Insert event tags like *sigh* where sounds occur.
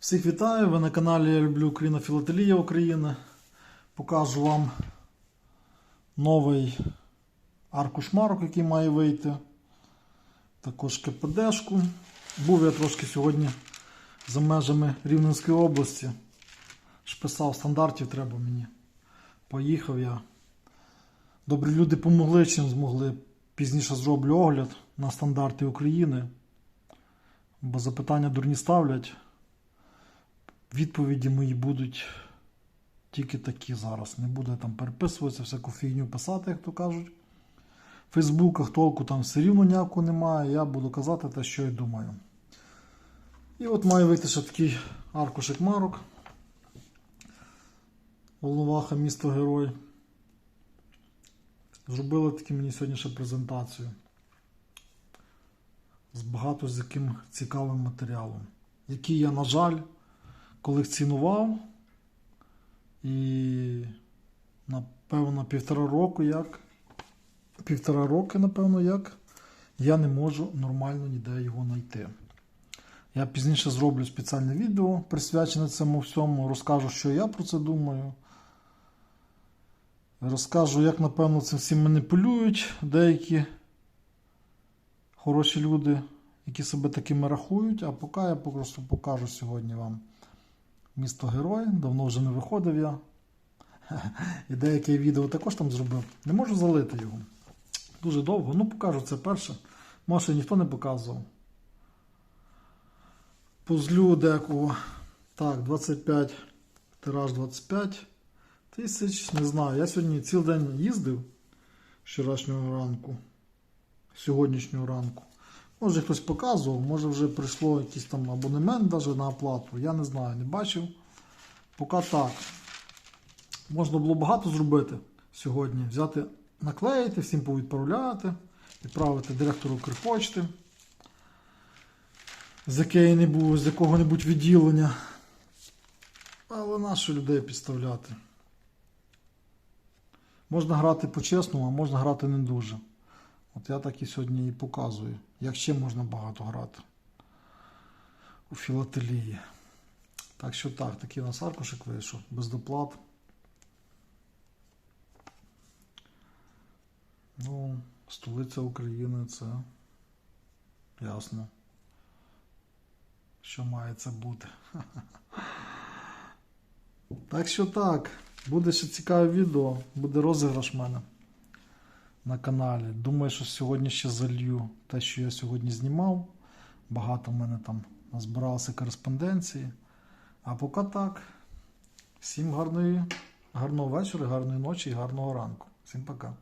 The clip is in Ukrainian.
Всіх вітаю! Ви на каналі Я люблю Україна Філателія Україна. Покажу вам новий аркуш марок, який має вийти. Також КПДшку. Був я трошки сьогодні за межами Рівненської області. Ж писав стандартів треба мені. Поїхав я. Добрі люди помогли, чим змогли. Пізніше зроблю огляд на стандарти України. Бо запитання дурні ставлять. Відповіді мої будуть тільки такі зараз. Не буде там переписуватися, всяку фігню писати, як то кажуть. В Фейсбуках толку там все рівно ніякого немає. Я буду казати те, що я думаю. І от має вийти ще такий аркушик марок. Волноваха, місто Герой. Зробили таки мені сьогодні ще презентацію. З багато з яким цікавим матеріалом. Який я, на жаль, колекціонував. І, напевно, півтора року як. Півтора роки, напевно, як. Я не можу нормально ніде його знайти. Я пізніше зроблю спеціальне відео, присвячене цьому всьому. Розкажу, що я про це думаю. Розкажу, як, напевно, цим всім маніпулюють деякі хороші люди, які себе такими рахують. А поки я просто покажу сьогодні вам місто Герой. Давно вже не виходив я. І деяке відео також там зробив. Не можу залити його. Дуже довго. Ну, покажу це перше. Може, ніхто не показував. Пузлю декого. Так, 25, тираж 25 тисяч. Не знаю. Я сьогодні цілий день їздив з вчорашнього ранку, сьогоднішнього ранку. Може хтось показував, може вже прийшло якийсь там абонемент даже на оплату. Я не знаю, не бачив. Поки так. Можна було багато зробити сьогодні. Взяти, наклеїти, всім повідправляти, відправити директору Укрпочти з якого-небудь відділення. Але нащо людей підставляти? Можна грати по-чесному, а можна грати не дуже. От я так і сьогодні і показую, як ще можна багато грати у філателії. Так що так, такий у нас аркушик вийшов, без доплат. Ну, столиця України це ясно. Що має це бути. *laughs* Так що так, буде ще цікаве відео, буде розіграш в мене на каналі. Думаю, що сьогодні ще залью те, що я сьогодні знімав. Багато в мене там назбиралося кореспонденції. А поки так. Всім гарної, гарного вечора, гарної ночі і гарного ранку. Всім пока.